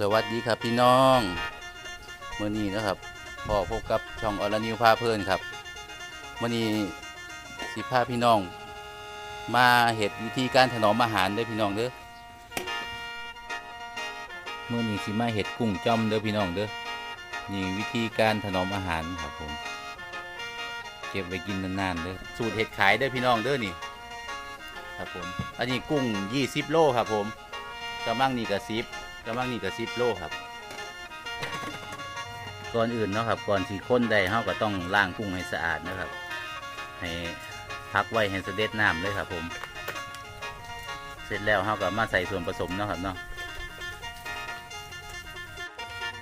สวัสดีครับพี่น้องเมื่อนี้นะครับพอพบกับช่องอรนิวพาเพลินครับเมื่อนี้สิพาพี่น้อง มาเห็ดวิธีการถนอมอาหารเด้อพี่น้องเด้อเมื่อนี้สิมาเห็ดกุ้งจ้อมเด้อพี่น้องเด้อนี่วิธีการถนอมอาหารครับผมเก็บไว้กินนานๆเด้อสูตรเห็ดขายเด้อพี่น้องเด้อนี่ครับผมอันนี้กุ้ง 20 โลครับผมกำลังนี่กับซิป กำลังนี่ก็สิบโลครับ ก่อนอื่นเนาะครับ ก่อนสีข้นได้เฮาก็ต้องล้างกุ้งให้สะอาดนะครับ ให้พักไว้ให้เสด็จน้ำเลยครับผม เสร็จแล้วเฮาก็มาใส่ส่วนผสมเนาะครับเนาะ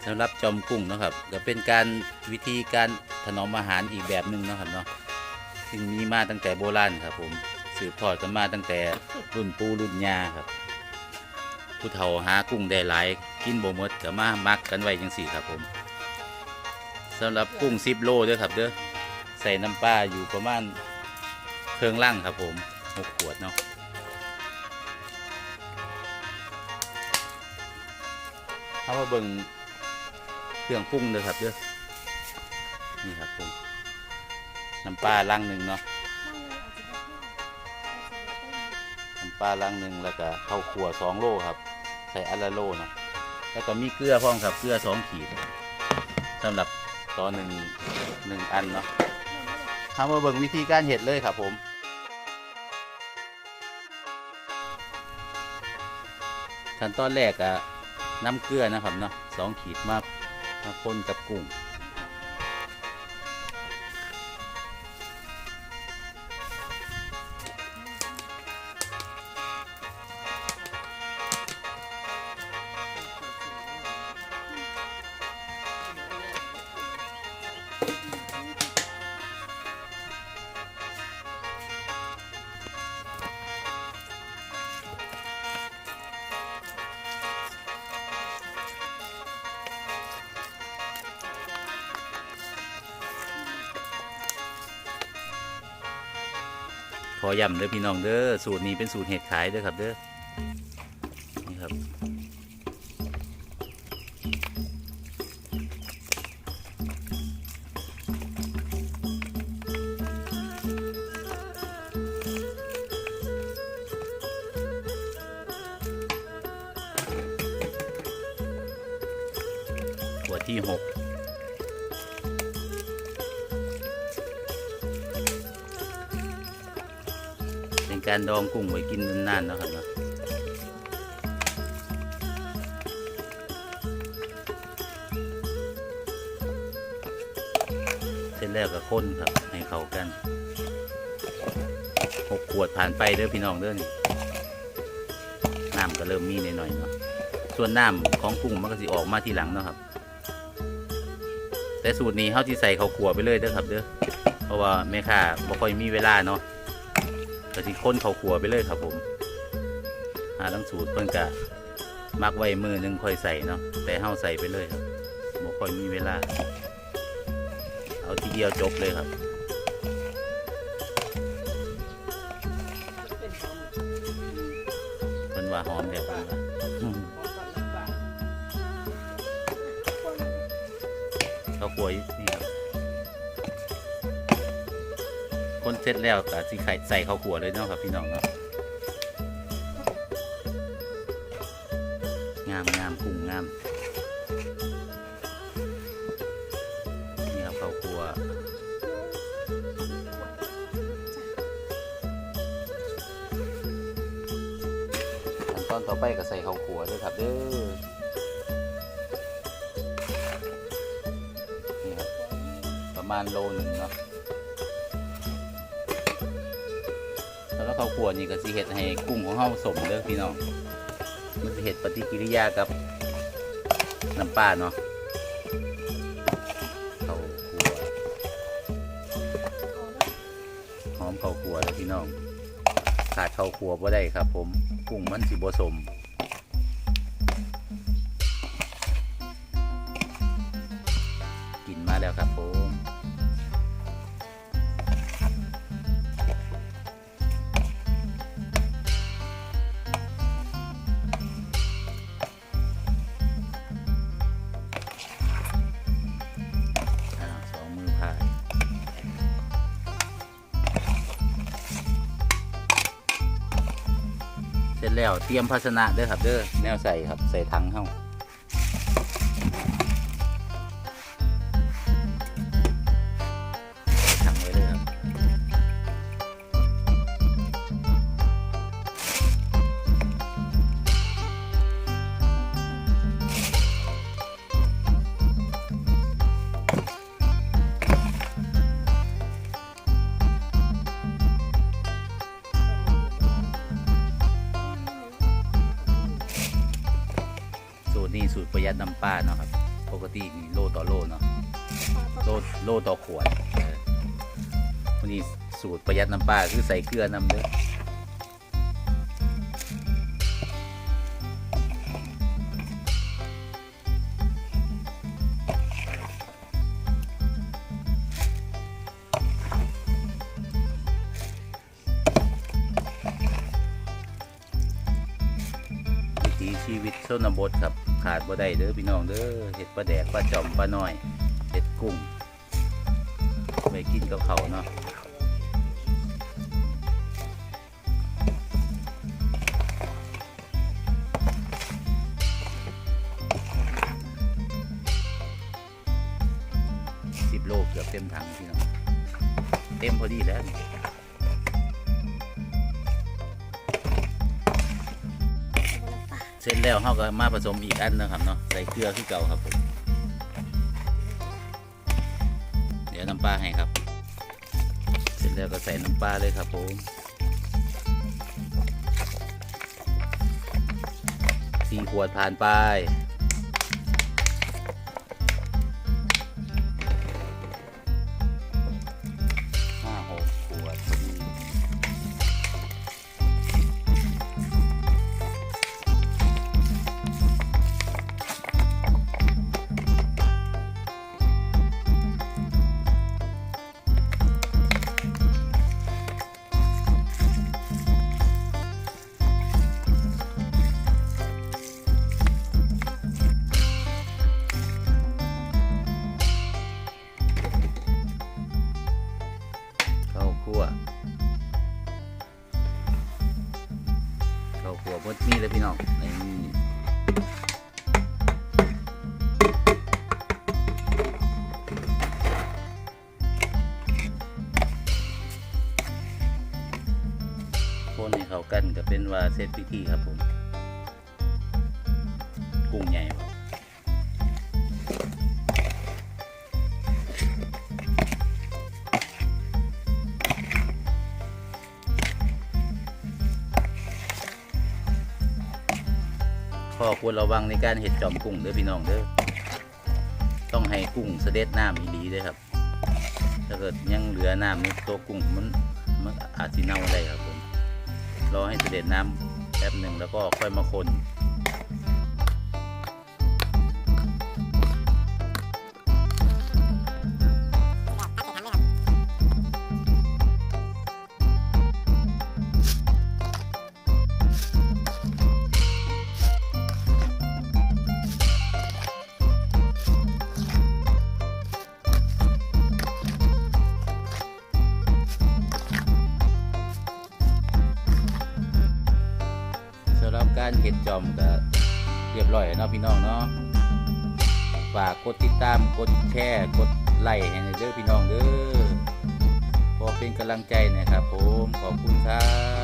สำหรับจอมกุ้งเนาะครับก็เป็นการวิธีการถนอมอาหารอีกแบบหนึ่งเนาะครับเนาะซึ่งมีมาตั้งแต่โบราณครับผมสืบทอดกันมาตั้งแต่รุ่นปู่รุ่นย่าครับ ผู้เฒ่าหากุ้งได้หลาย กินบ่หมดก็มามักกันไว้จังสี่ครับผมสำหรับกุ้ง10โลด้อครับเด้อใส่น้ำปลาอยู่ประมาณเครื่องล่างครับผมหกขวดเนาะเอามาเบิ่งเครื่องปรุงเด้อครับเด้อนี่ครับผมน้ำปลาล่างหนึ่งเนาะน้ำปลาล่างหนึ่งแล้วก็ข้าวขัวสองโลครับ ใส่อะลาโลเนาะแล้วก็มีเกลือพร้อมครับเกลือสองขีดสำหรับตอนหนึ่งหนึ่งอันเนาะทำมาเบิ่งวิธีการเห็ดเลยครับผมขั้นตอนแรกอะน้ำเกลือนะครับเนาะสองขีดมามาคนกับกุ้ง อย้ำเด้อพี่น้องเด้อสูตรนี้เป็นสูตรเห็ดขายเด้อครับเด้อนี่ครับขวดที่หก การดองกุ้งไว้กินนานๆนะครับเนาะเสร็จแล้วก็ข้นครับ ให้เข้ากันหกขวดผ่านไปเด้อพี่น้องเด้อนี่น้ำก็เริ่มมีหน่อยๆเนาะส่วนน้ำของกุ้งมันก็สิออกมาทีหลังเนาะครับ แต่สูตรนี้เขาที่ใส่เขาขัวไปเลยเด้อครับเด้อเพราะว่าแม่ค้าบ่ค่อยมีเวลาเนาะ ก็สิค้นเขาขัวไปเลยครับผมหาลังสูตรเพิ่นกะมักไว้มือหนึงค่อยใส่เนาะแต่เฮาใส่ไปเลยครับบ่ค่อยมีเวลา เอาทีเดียวจบเลยครับเพิ่นว่าหอมแล้วเพิ่นว่าอืมเขาขัวอยู่นี่ คนเสร็จแล้วก็สิใส่ข้าวขัวเลยเนาะครับพี่น้องเนาะงามงามกุ้งงามนี่ครับข้าวขัวขั้นตอนต่อไปก็ใส่ข้าวขัวด้วยครับเด้อประมาณโลหนึ่งเนาะ แล้วข้าวคั่วนี่ก็สิเห็ดให้กุ้งของเฮาสมเด้อพี่น้องมันสิเห็ดปฏิกิริยากับน้ำปลาเนาะข้าวคั่วหอมข้าวคั่วเด้อพี่น้องขาดข้าวคั่วบ่ได้ครับ ผมกุ้งมันสิบ่สม แล้วเตรียมภาชนะเด้อครับเด้อแนวใส่ครับใส่ถังเข้า ประหยัดน้ำปลาเนาะครับ ปกตินี่โลต่อโลเนาะ โลโลต่อขวดเออวันนี้สูตรประหยัดน้ำปลาคือใส่เกลือนำเด้อวิถีชีวิตชนบทครับ ขาดบ่ได้เด้อพี่น้องเด้อเห็ดปลาแดกปลาจอมปลาหน้อยเห็ดกุ้งไปกินกับเขาเนาะสิบโลเกือบเต็มถังพี่น้องเต็มพอดีแล้ว เสร็จแล้วเขาก็มาผสมอีกอันนะครับเนาะใส่เกลือคือเก่าครับผมเดี๋ยวน้ำปลาให้ครับ เสร็จแล้วก็ใส่น้ำปลาเลยครับผมสี่ขวดผ่านไป กันก็เป็นว่าเซตพิธีครับผม กุ้งใหญ่บ่ข้อควรระวังในการเห็ดจอมกุ้งเด้อพี่น้องเด้อ ต้องให้กุ้งเสด็จน้ำอีหลีเด้อครับ ถ้าเกิดยังเหลือน้ำในตัวกุ้งมันมันอาจจะเน่าได้ครับ รอให้เสด็จน้ำแป๊บหนึ่งแล้วก็ค่อยมาคน อมก็เรียบร้อยเนาะพี่น้องเนาะฝากกดติดตามกดแชร์กดไลค์ให้เด้อพี่น้องเด้อพอเป็นกำลังใจนะครับผมขอบคุณครับ